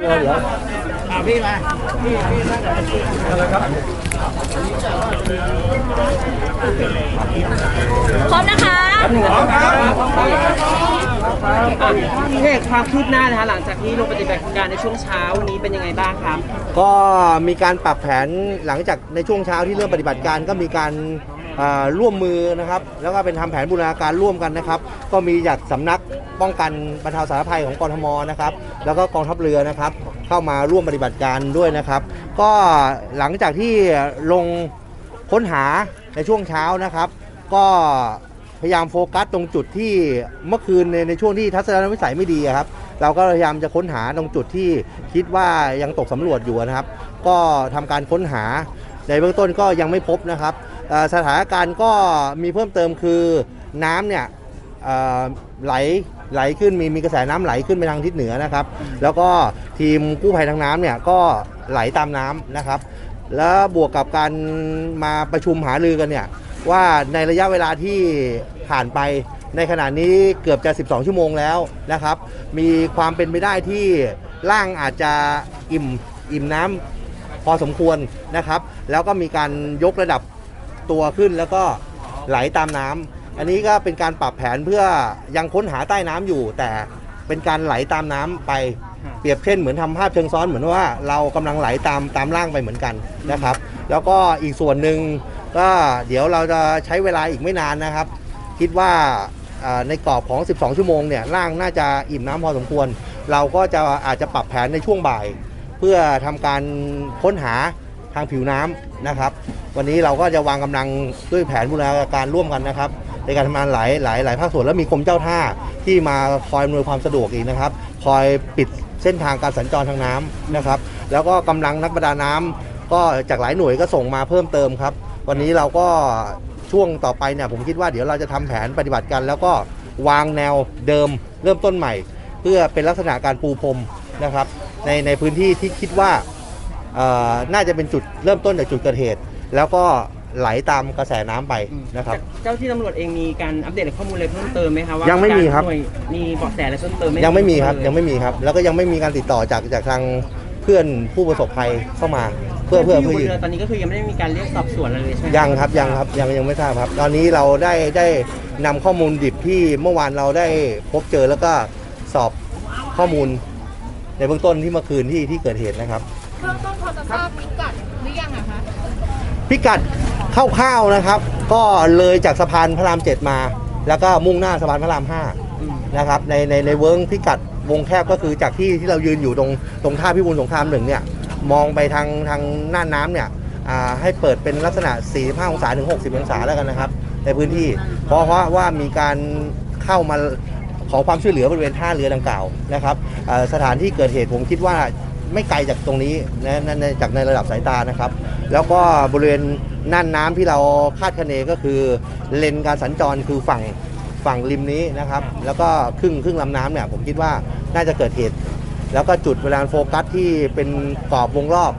เดี๋ยวเดี๋ยวอ่าพี่มาพี่พี่อะไรครับพร้อมนะคะพร้อมครับพี่เอกความคืบหน้านะคะหลังจากที่ลงปฏิบัติการในช่วงเช้าวันนี้เป็นยังไงบ้างครับ ก็มีการปรับแผนหลังจากในช่วงเช้าที่เริ่มปฏิบัติการก็มีการอ่า ร่วมมือนะครับแล้วก็เป็นทำแผนบูรณาการร่วมกันนะครับ ก็มีจากสำนักป้องกันบรรเทาสาธารณภัยของกรทมนะครับแล้วก็กองทัพเรือนะครับ เข้ามาร่วมปฏิบัติการด้วยนะครับ ก็หลังจากที่ลงค้นหาในช่วงเช้านะครับ ก็พยายามโฟกัสตรงจุดที่เมื่อคืนในในช่วงที่ทัศนวิสัยไม่ดีครับ เราก็พยายามจะค้นหาตรงจุดที่คิดว่ายังตกสำรวจอยู่นะครับ ก็ทำการค้นหาในเบื้องต้นก็ยังไม่พบนะครับ สถานการณ์ก็มีเพิ่มเติมคือน้ำเนี่ยไหลไหลขึ้นมีมีกระแสน้ำไหลขึ้นไปทางทิศเหนือนะครับ แล้วก็ทีมกู้ภัยทางน้ำเนี่ยก็ไหลตามน้ำนะครับ แล้วบวกกับการมาประชุมหารือกันเนี่ยว่าในระยะเวลาที่ผ่านไปในขณะนี้เกือบจะ 12 ชั่วโมงแล้วนะครับ มีความเป็นไปได้ที่ร่างอาจจะอิ่มอิ่มน้ำพอสมควรนะครับ แล้วก็มีการยกระดับ ตัวขึ้นแล้วก็ไหลตามน้ำอันนี้ก็เป็นการปรับแผนเพื่อยังค้นหาใต้น้ำอยู่ แต่เป็นการไหลตามน้ำไปเปรียบเช่นเหมือนทำภาพเชิงซ้อนเหมือนว่าเรากำลังไหลตามตามร่างไปเหมือนกันนะครับ แล้วก็อีกส่วนหนึ่งก็เดี๋ยวเราจะใช้เวลาอีกไม่นานนะครับ คิดว่าในกรอบของ 12 ชั่วโมงเนี่ยร่างน่าจะอิ่มน้ำพอสมควร เราก็จะอาจจะปรับแผนในช่วงบ่าย เพื่อทำการค้นหา ทางผิวน้ำนะครับ วันนี้เราก็จะวางกำลังด้วยแผนบูรณาการร่วมกันนะครับ ในการทำงานหลายหลายหลายภาคส่วนแล้วมีกรมเจ้าท่าที่มาคอยอำนวยความสะดวกอีกนะครับ คอยปิดเส้นทางการสัญจรทางน้ำนะครับ แล้วก็กำลังนักประดาน้ำก็จากหลายหน่วยก็ส่งมาเพิ่มเติมครับ วันนี้เราก็ช่วงต่อไปเนี่ยผมคิดว่าเดี๋ยวเราจะทำแผนปฏิบัติกัน แล้วก็วางแนวเดิมเริ่มต้นใหม่ เพื่อเป็นลักษณะการปูพรมนะครับในในพื้นที่ที่คิดว่า น่าจะเป็นจุดเริ่มต้นจากจุดเกิดเหตุ แล้วก็ไหลตามกระแสน้ำไปนะครับ เจ้าที่ตำรวจเองมีการอัปเดตข้อมูลอะไรเพิ่มเติมไหมคะว่ายังไม่มีครับหน่วยมีเบาะแสอะไรเพิ่มเติมไหมยังไม่มีครับเลยยังไม่มีครับ แล้วก็ยังไม่มีการติดต่อจากจากทางเพื่อนผู้ประสบภัยเข้ามา เพื่อเพื่อที่เพื่ออยู่บนยืนเรือตอนนี้ก็คือยังไม่ได้มีการเรียกสอบสวนอะไรเลยใช่ไหมยังครับยังครับยังยังไม่ทราบครับ ตอนนี้เราได้ได้นำข้อมูลดิบที่เมื่อวานเราได้พบเจอแล้วก็สอบข้อมูล ในเบื้องต้นที่เมื่อคืนที่ที่เกิดเหตุนะครับเบื้องต้นพ อจะทราบพิกัดหรือยังอะคะพิกัดคร่าวๆนะครับ ก็เลยจากสะพานพระรามเจ็ดมา แล้วก็มุ่งหน้าสะพานพระรามห้านะครับในในในเวิร์งพิกัดวงแคบก็คือจากที่ที่เรายืนอยู่ตรงตรงท่าพิบูลสงครามหนึ่งเนี่ยมองไปทางทางหน้าน้ำเนี่ยอ่าให้เปิดเป็นลักษณะ 45 องศาถึง 60 องศาแล้วกันนะครับ ในพื้นที่ เพราะว่าว่ามีการเข้ามาขอความช่วยเหลือบริเวณท่าเรือดังกล่าวนะครับอ่าสถานที่เกิดเหตุผมคิดว่า ไม่ไกลจากตรงนี้นะนะนจากในระดับสายตานะครับ แล้วก็บริเวณน่านน้ำที่เราคาดคะเนก็คือเลนการสัญจรคือฝั่งฝั่งริมนี้นะครับ แล้วก็ครึ่งครึ่งลำน้ำเนี่ยผมคิดว่าน่าจะเกิดเหตุ แล้วก็จุดเวลาโฟกัสที่เป็นกรอบวงรอบ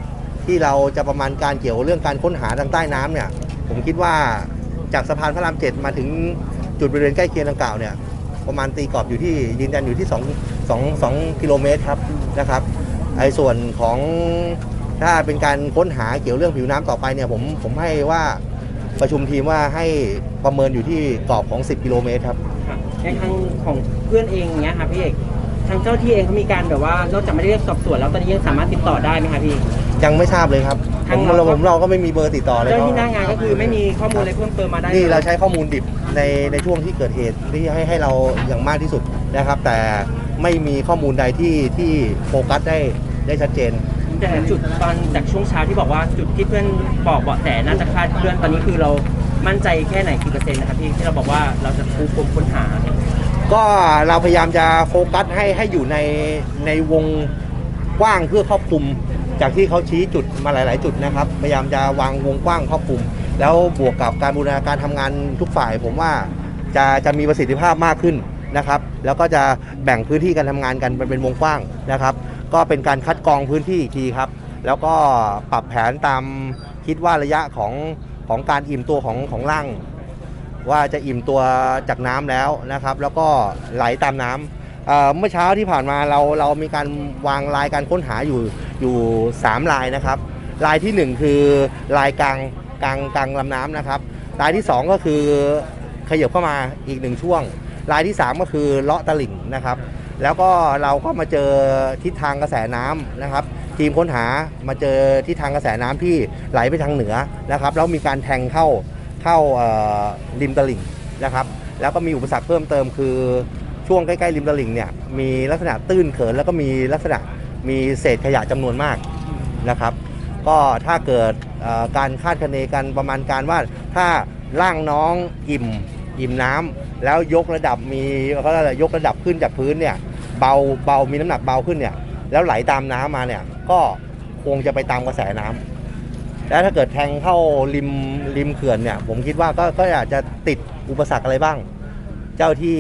ที่เราจะประมาณการเกี่ยวเรื่องการค้นหาทางใต้น้ำเนี่ย ผมคิดว่าจากสะพานพระรามเจ็ดมาถึงจุดบริเวณใกล้เคียงดังกล่าวเนี่ยประมาณตีกรอบอยู่ที่ยืนยันอยู่ที่2 2 2กิโลเมตรครับนะครับ ไอ้ส่วนของถ้าเป็นการค้นหาเกี่ยวเรื่องผิวน้ำต่อไปเนี่ยผมผมให้ว่าประชุมทีมว่าให้ประเมินอยู่ที่กรอบของ 10 กิโลเมตรครับค่ะในทางของเพื่อนเองเนี้ยค่ะพี่เอกทางเจ้าที่เองเขามีการแบบว่านอกจากไม่ได้เรียกสอบสวนแล้วตอนนี้ยังสามารถติดต่อได้ไหมคะพี่ยังไม่ทราบเลยครับผทางมเราเราผมเราก็ไม่มีเบอร์ติดต่อเลยเจ้าที่หน้างานก็คือไม่มีข้อมูลอะไรเพิ่มเติมมาได้นี่เราใช้ข้อมูลดิบในในช่วงที่เกิดเหตุที่ให้ให้เราอย่างมากที่สุดนะครับ แต่ ไม่มีข้อมูลใดที่ที่โฟกัสได้ได้ชัดเจน แต่จุดตอนจากช่วงเช้าที่บอกว่าจุดที่เพื่อนบอกเบาะแสน่าจะคลาดเคลื่อนตอนนี้คือเรามั่นใจแค่ไหนกี่เปอร์เซ็นต์นะครับพี่ที่เราบอกว่าเราจะปูพรมค้นหา ก็เราพยายามจะโฟกัสให้ให้อยู่ในในวงกว้างเพื่อครอบคลุม จากที่เขาชี้จุดมาหลาย ๆ จุดนะครับ พยายามจะวางวงกว้างครอบคลุม แล้วบวกกับการบูรณาการทำงานทุกฝ่าย ผมว่าจะจะมีประสิทธิภาพมากขึ้น นะครับ แล้วก็จะแบ่งพื้นที่การทำงานกันเป็นวงกว้างนะครับ ก็เป็นการคัดกรองพื้นที่อีกทีครับ แล้วก็ปรับแผนตามคิดว่าระยะของของการอิ่มตัวของของร่าง ว่าจะอิ่มตัวจากน้ำแล้วนะครับ แล้วก็ไหลตามน้ำเอ่อเมื่อเช้าที่ผ่านมาเราเรามีการวางลายการค้นหาอยู่อยู่สามลายนะครับ ลายที่หนึ่งคือลายกลางกลางกลางลำน้ำนะครับ ลายที่สองก็คือขยับเข้ามาอีกหนึ่งช่วง ลายที่สามก็คือเลาะตลิ่งนะครับ แล้วก็เราก็มาเจอทิศทางกระแสน้ำนะครับ ทีมค้นหามาเจอทิศทางกระแสน้ำที่ไหลไปทางเหนือนะครับแล้วมีการแทงเข้าเข้าริมตลิ่งนะครับ แล้วก็มีอุปสรรคเพิ่มเติมคือช่วงใกล้ๆริมตลิ่งเนี่ยมีลักษณะตื้นเขินแล้วก็มีลักษณะมีเศษขยะจำนวนมากนะครับ ก็ถ้าเกิดการคาดคะเนกันประมาณการว่าถ้าร่างน้องอิ่ม อิ่มน้ำแล้วยกระดับมีเขาเรียกอะไรยกระดับขึ้นจากพื้นเนี่ยเบาเบามีน้ำหนักเบาขึ้นเนี่ยแล้วไหลตามน้ำมาเนี่ยก็คงจะไปตามกระแสน้ำแล้วถ้าเกิดแทงเข้าริมริมเขื่อนเนี่ยผมคิดว่าก็ก็อาจจะติดอุปสรรคอะไรบ้าง เจ้าที่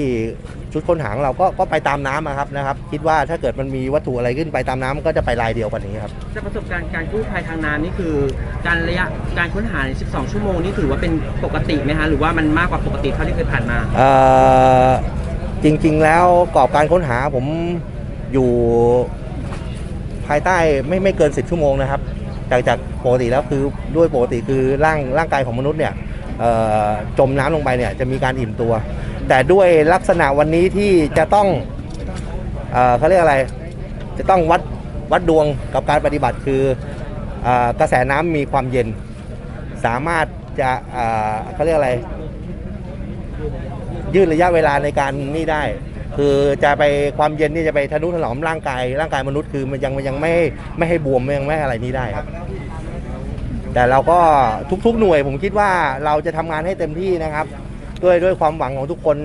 ชุดค้นหาของเราก็ก็ไปตามน้ำอะครับนะครับ คิดว่าถ้าเกิดมันมีวัตถุอะไรขึ้นไปตามน้ำก็จะไปลายเดียวกันนี้ครับจากประสบการณ์การกู้ภัยทางน้ำนี่คือ การระยะการค้นหาใน 12 ชั่วโมงนี่ถือว่าเป็นปกติไหมฮะหรือว่ามันมากกว่าปกติเท่าที่เคยผ่านมาเอ่อจริง ๆ แล้วกรอบการค้นหาผมอยู่ภายใต้ไม่ไม่เกิน 10 ชั่วโมงนะครับจากจากปกติแล้วคือด้วยปกติคือร่างร่างกายของมนุษย์เนี่ยเอ่อ จมน้ำลงไปเนี่ยจะมีการอิ่มตัว แต่ด้วยลักษณะวันนี้ที่จะต้องเอเขาเรียกอะไร จะต้องวัดวัดดวงกับการปฏิบัติคืออกระแสน้ำมีความเย็น สามารถจะเเขาเรียกอะไร ยืดระยะเวลาในการนี่ได้ คือจะไปความเย็นนี่จะไปทะนุถนอมร่างกายร่างกายมนุษย์คือมันยังมันยังไม่ไม่ให้บวมยังไม่อะไรนี้ได้ครับ แต่เราก็ทุกๆหน่วยผมคิดว่าเราจะทำงานให้เต็มที่นะครับ ด้วยด้วยความหวังของทุกคน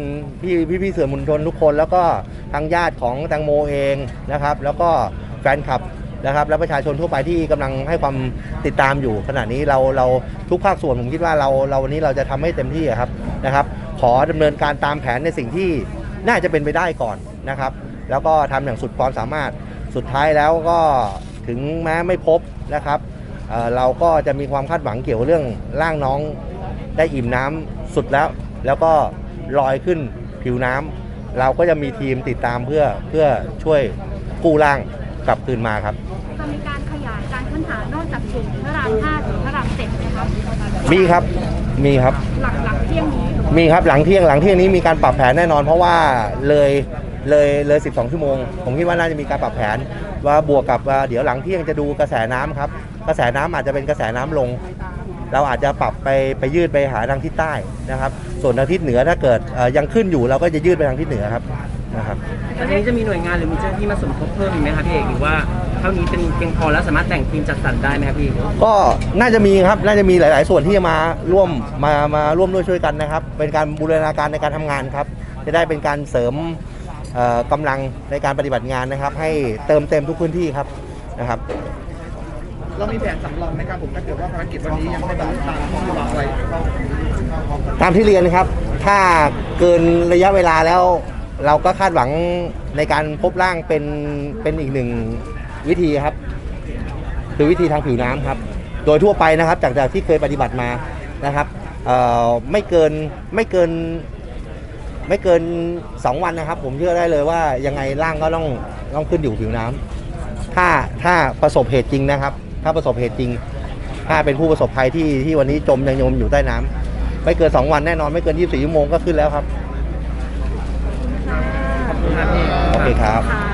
พี่พี่พี่ๆสื่อมวลชนทุกคน แล้วก็ทางญาติของแตงโมเองนะครับ แล้วก็แฟนคลับนะครับและประชาชนทั่วไปที่กำลังให้ความติดตามอยู่ ขณะนี้เราเราทุกภาคส่วนผมคิดว่าเราเราวันนี้เราจะทำให้เต็มที่ครับนะครับ ขอดำเนินการตามแผนในสิ่งที่น่าจะเป็นไปได้ก่อนนะครับ แล้วก็ทำอย่างสุดความสามารถสุดท้ายแล้วก็ถึงแม้ไม่พบนะครับ เอ่อเราก็จะมีความคาดหวังเกี่ยวกับเรื่องร่างน้องได้อิ่มน้ำสุดแล้ว แล้วก็ลอยขึ้นผิวน้ำเราก็จะมีทีมติดตามเพื่อเพื่อช่วยกู้ร่างกลับคืนมาครับจะมีการขยายการค้นหานอกจากจุดพระราม5ถึงพระราม7ไหมครับมีครับมีครับหลังหลังเที่ยงนี้มีครับหลังเที่ยงหลังเที่ยงนี้มีการปรับแผนแน่นอน เพราะว่าเลยเลยเลย 12 ชั่วโมง ผมคิดว่าน่าจะมีการปรับแผน ว่าบวกกับว่าเดี๋ยวหลังเที่ยงจะดูกระแสน้ำครับ กระแสน้ำอาจจะเป็นกระแสน้ำลง เราอาจจะปรับไปไปยืดไปหาทางทิศใต้นะครับ ส่วนทางทิศเหนือถ้าเกิดเอ่อยังขึ้นอยู่เราก็จะยืดไปทางทิศเหนือครับนะครับแล้วทีนี้จะมีหน่วยงานหรือมีเจ้าหน้าที่มาสมทบเพิ่มอีกไหมครับพี่เอกหรือว่าเท่านี้เป็นเพียงพอแล้วสามารถแต่งทีมจัดสรรได้ไหมครับพี่ก็น่าจะมีครับน่าจะมีหลาย ๆ ส่วนที่จะมาร่วมมามาร่วมด้วยช่วยกันนะครับ เป็นการบูรณาการในการทำงานครับ จะได้เป็นการเสริมเอ่อกำลังในการปฏิบัติงานนะครับ ให้เติมเต็มทุกพื้นที่ครับนะครับ เรามีแผนสำรองไหมครับผมถ้าเกิดว่าภารกิจวันนี้ยังไม่บรรลุตามที่วางไว้ตามที่เรียนนะครับ ถ้าเกินระยะเวลาแล้ว เราก็คาดหวังในการพบร่างเป็นเป็นอีกหนึ่งวิธีครับ คือวิธีทางผิวน้ำครับ โดยทั่วไปนะครับจากจากที่เคยปฏิบัติมานะครับไม่เกินไม่เกินไม่เกิน 2 วันนะครับ ผมเชื่อได้เลยว่ายังไงร่างก็ต้องต้องขึ้นอยู่ผิวน้ำถ้าถ้าประสบเหตุจริงนะครับ ถ้าประสบเหตุจริง ถ้าเป็นผู้ประสบภัยที่ที่วันนี้จมยังยมอยู่ใต้น้ำไม่เกิน 2 วันแน่นอนไม่เกิน 24 ชั่วโมงก็ขึ้นแล้วครับค่ะโอเคครับค่ะ